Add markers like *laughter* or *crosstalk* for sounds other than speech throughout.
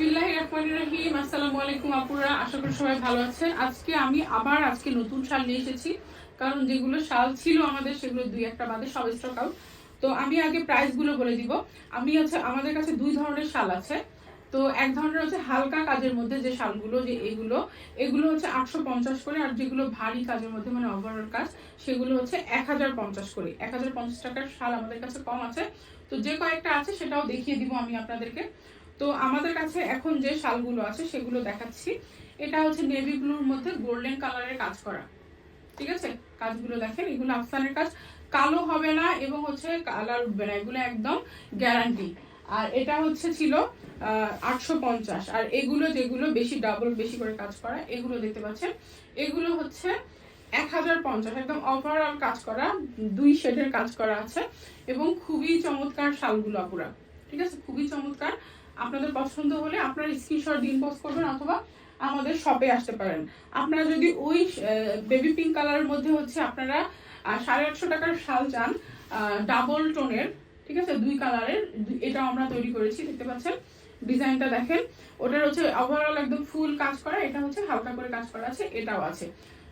বিসমিল্লাহ রহমান রহিম। আসসালামু আলাইকুম, আপুরা। আশা সবাই ভালো আছে আজকে আমি আবার আজকে নতুন শাল নিয়ে এসেছি। কারণ যেগুলো শাল ছিল আমাদের, সেগুলো দুই একটা বাদে সব স্টক তো আমি আগে প্রাইসগুলো বলে দিব। আমি হচ্ছে, আমাদের কাছে দুই ধরনের শাল আছে। তো এক ধরনের হচ্ছে হালকা কাজের মধ্যে যে শালগুলো, যে এগুলো এগুলো হচ্ছে আটশো পঞ্চাশ করে, আর যেগুলো ভারী কাজের মধ্যে মানে ওভারঅল কাজ, সেগুলো হচ্ছে এক হাজার পঞ্চাশ করে। এক হাজার পঞ্চাশ টাকার শাল আমাদের কাছে কম আছে। তো যে কয়েকটা আছে, সেটাও দেখিয়ে দিব আমি আপনাদেরকে। তো আমাদের কাছে এখন যে শালগুলো আছে, সেগুলো দেখাচ্ছি। এটা হচ্ছে নেভি ব্লুর মধ্যে গোল্ডেন কালারের কাজ করা। ঠিক আছে? কাজগুলো দেখেন, এগুলো আফসানের কাজ। কালো হবে না এবং হচ্ছে কালার উঠবে না, এগুলো একদম গ্যারান্টি আর এটা হচ্ছে ছিল আটশো পঞ্চাশ। আর এগুলো যেগুলো বেশি ডাবল বেশি করে কাজ করা, এগুলো দেখতে পাচ্ছেন। এগুলো হচ্ছে এক হাজার পঞ্চাশ। একদম ওভারঅল কাজ করা, দুই শেডের কাজ করা আছে। এবং খুবই চমৎকার শালগুলো আপুরা। ঠিক আছে? খুবই চমৎকার আপনাদের পছন্দ হলে আপনারা স্ক্রিনশট দিন পোস্ট করবেন অথবা আমাদের শপে আসতে পারেন। আপনারা যদি ওই বেবি পিঙ্ক কালারের মধ্যে হচ্ছে আপনারা সাড়ে আটশো টাকার শাল চান ডাবল টোনের ঠিক আছে? দুই কালারের এটা আমরা তৈরি করেছি, দেখতে পাচ্ছেন? ডিজাইনটা দেখেন। ওটার হচ্ছে ওভারঅল একদম ফুল কাজ করা, এটা হচ্ছে হালকা করে কাজ করা আছে, এটাও আছে।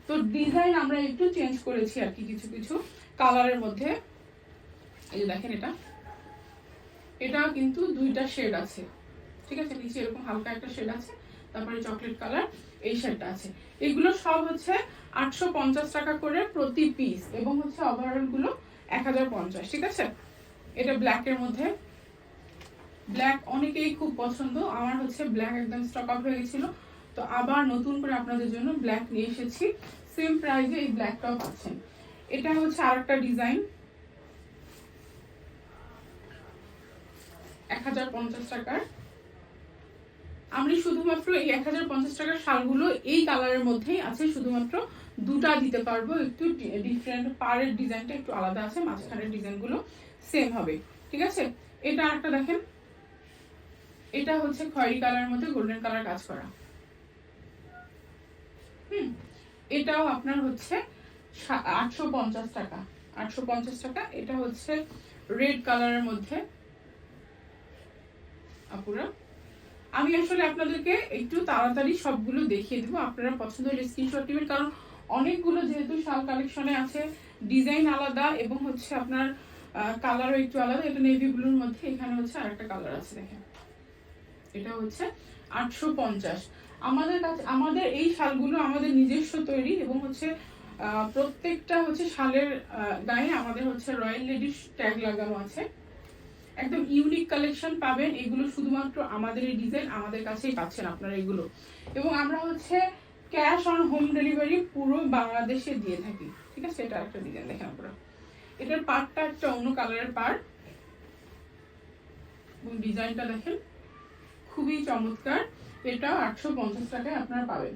তো ডিজাইন আমরা একটু চেঞ্জ করেছি আর কি, কিছু কিছু কালারের মধ্যে। এই যে দেখেন এটা। এটা কিন্তু দুইটা শেড আছে। ঠিক আছে, নিচে এরকম হালকা একটা শেড আছে, তারপরে চকলেট কালার এই শেডটা আছে। এগুলো সব হচ্ছে আটশো পঞ্চাশ টাকা করে প্রতি পিস এবং হচ্ছে ওভারঅলগুলো এক ঠিক আছে? এটা ব্ল্যাকের মধ্যে। ব্ল্যাক অনেকেই খুব পছন্দ। আমার হচ্ছে ব্ল্যাক একদম স্টক আপ হয়ে গেছিল। তো আবার নতুন করে আপনাদের জন্য ব্ল্যাক নিয়ে এসেছি। সেম প্রাইজে এই ব্ল্যাকটাও পাচ্ছেন। এটা হচ্ছে আরেকটা ডিজাইন এক হাজার পঞ্চাশ টাকার আমি শুধুমাত্র এই এক হাজার পঞ্চাশ টাকার শালগুলো এই কালারের মধ্যেই আছে, শুধুমাত্র দুটা দিতে পারব। একটু ডিফারেন্ট পাড়ের ডিজাইনটা একটু আলাদা আছে, মাঝখানের ডিজাইনগুলো সেম হবে, ঠিক আছে? এটা একটা দেখেন। এটা হচ্ছে খয়েরি কালারের মধ্যে গোল্ডেন কালার কাজ করা। হুম, এটাও আপনার হচ্ছে আটশো পঞ্চাশ টাকা, আটশো পঞ্চাশ টাকা। এটা হচ্ছে রেড কালারের মধ্যে। আপুরা আমি আসলে আপনাদেরকে একটু তাড়াতাড়ি সবগুলো দেখিয়ে দেবো। আপনারা পছন্দ হলে স্ক্রিনশট নেবেন, কারণ অনেকগুলো যেহেতু শাল কালেকশনে আছে ডিজাইন আলাদা এবং হচ্ছে আপনার কালারও একটু আলাদা, এটা নেভি ব্লুর মধ্যে এখানে হচ্ছে আরেকটা কালার আছে, দেখেন। এটা হচ্ছে আটশো পঞ্চাশ। আমাদের কাছে, আমাদের এই শালগুলো আমাদের নিজস্ব তৈরি এবং হচ্ছে প্রত্যেকটা হচ্ছে শালের গায়ে আমাদের হচ্ছে রয়্যাল লেডিস ট্যাগ লাগানো আছে। একদম ইউনিক কালেকশন পাবেন। এগুলো শুধুমাত্র আমাদের এই ডিজাইন আমাদের কাছেই পাচ্ছেন আপনারা এগুলো। এবং আমরা হচ্ছে ক্যাশ অন হোম ডেলিভারি পুরো বাংলাদেশে দিয়ে থাকি। ঠিক আছে? এটা একটা ডিজাইন দেখেন আপনারা। এটার পার্টটা একটা অন্য কালারের পার্ট এবং ডিজাইনটা দেখেন, খুবই চমৎকার। এটা আটশো পঞ্চাশ টাকায় আপনারা পাবেন।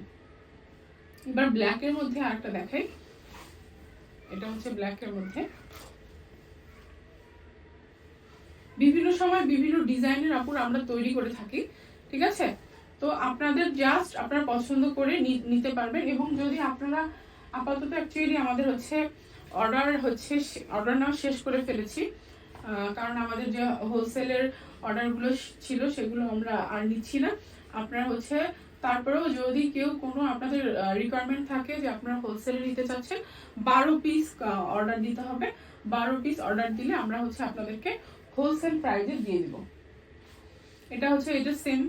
এবার ব্ল্যাকের মধ্যে আরেকটা দেখাই। এটা হচ্ছে ব্ল্যাকের মধ্যে বিভিন্ন সময় বিভিন্ন ডিজাইনের আপুর আমরা তৈরি করে থাকি, ঠিক আছে? তো আপনাদের জাস্ট আপনারা পছন্দ করে নিতে পারবেন এবং যদি আপনারা আপাতত অ্যাকচুয়ালি আমাদের হচ্ছে অর্ডার হচ্ছে অর্ডার নেওয়া শেষ করে ফেলেছি কারণ আমাদের যে হোলসেলের অর্ডারগুলো ছিল সেগুলো আমরা আর নিচ্ছি না। আপনারা হচ্ছে তারপরেও যদি কেউ কোনো আপনাদের রিকোয়ারমেন্ট থাকে যে আপনারা হোলসেলে নিতে চাচ্ছেন, বারো পিস অর্ডার দিতে হবে। বারো পিস অর্ডার দিলে আমরা হচ্ছে আপনাদেরকে হোলসেল প্রাইজে দিয়ে দিব। এটা হচ্ছে এটা সেম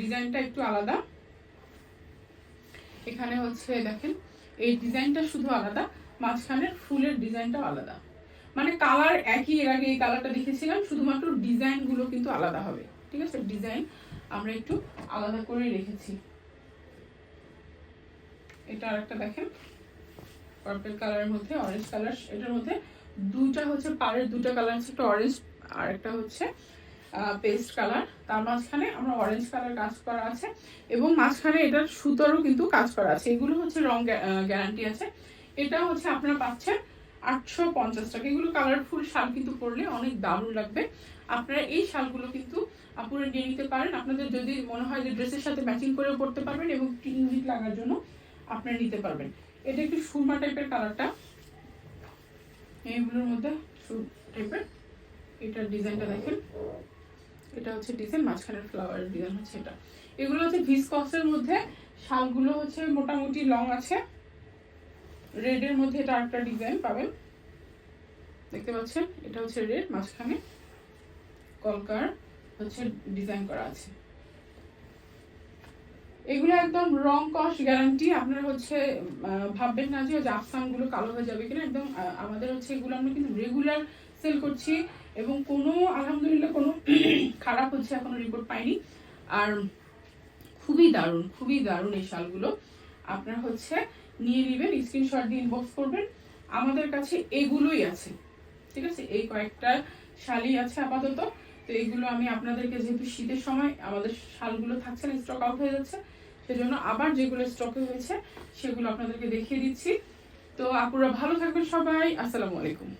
ডিজাইনটা একটু আলাদা। এখানে হচ্ছে দেখেন, এই ডিজাইনটা শুধু আলাদা, মাঝখানের ফুলের ডিজাইনটা আলাদা। মানে কালার একই, এর আগে এই কালারটা দেখেছিলাম, শুধুমাত্র ডিজাইনগুলো কিন্তু আলাদা হবে। ঠিক আছে? ডিজাইন আমরা একটু আলাদা করে রেখেছি। এটা আর একটা দেখেন পার্পল কালারের মধ্যে অরেঞ্জ কালার এটার মধ্যে দুটা হচ্ছে পাড়ের দুটো কালার আছে একটা অরেঞ্জ আর একটা হচ্ছে পেস্ট কালার তার মাঝখানে আমরা অরেঞ্জ কালার কাজ করা আছে এবং মাঝখানে এটার সুতোরও কিন্তু কাজ করা আছে। এগুলো হচ্ছে রং গ্যারান্টি আছে। এটা হচ্ছে আপনারা পাচ্ছেন আটশো পঞ্চাশ টাকা। এগুলো কালারফুল শাল কিন্তু পরলে অনেক দারুণ লাগবে। আপনারা এই শালগুলো কিন্তু আপনারা নিয়ে নিতে পারেন। আপনাদের যদি মনে হয় যে ড্রেসের সাথে ম্যাচিং করেও পরতে পারবেন এবং ইউনিক লাগার জন্য আপনারা নিতে পারবেন। এটা একটু সুরমা টাইপের কালারটা এইগুলোর মধ্যে সুর টাইপের এটার ডিজাইনটা দেখেন। এটা হচ্ছে ডিজাইন মাঝখানের ফ্লাওয়ার ডিজাইন হচ্ছে এটা। এগুলো হচ্ছে ভিসকসের মধ্যে শালগুলো হচ্ছে মোটামুটি লং আছে। রেডের মধ্যে এটা একটা ডিজাইন পাবেন। দেখতে পাচ্ছেন? এটা হচ্ছে রেড মাঝখানে কলকার হচ্ছে ডিজাইন করা আছে। এগুলো একদম রং কস গ্যারান্টি আপনারা হচ্ছে ভাববেন না যে আফসানগুলো কালো হয়ে যাবে কিনা। একদম আমাদের হচ্ছে এগুলো আমরা কিন্তু রেগুলার সেল করছি এবং কোনো, আলহামদুলিল্লাহ কোনো *clears throat* খারাপ হচ্ছে এখনও রিপোর্ট পাইনি। আর খুবই দারুণ খুবই দারুণ এই শালগুলো। আপনারা হচ্ছে নিয়ে নেবেন স্ক্রিনশট দিয়ে ইনবক্স করবেন। আমাদের কাছে এগুলোই আছে। ঠিক আছে? এই কয়েকটা শালই আছে আপাতত। তো এইগুলো আমি আপনাদেরকে যেহেতু শীতের সময় আমাদের শালগুলো থাকছে না স্টক আউট হয়ে যাচ্ছে, সেজন্য আবার যেগুলো স্টকে হয়েছে, সেগুলো আপনাদেরকে দেখিয়ে দিচ্ছি। তো আপুরা ভালো থাকবেন সবাই, আসসালামু আলাইকুম।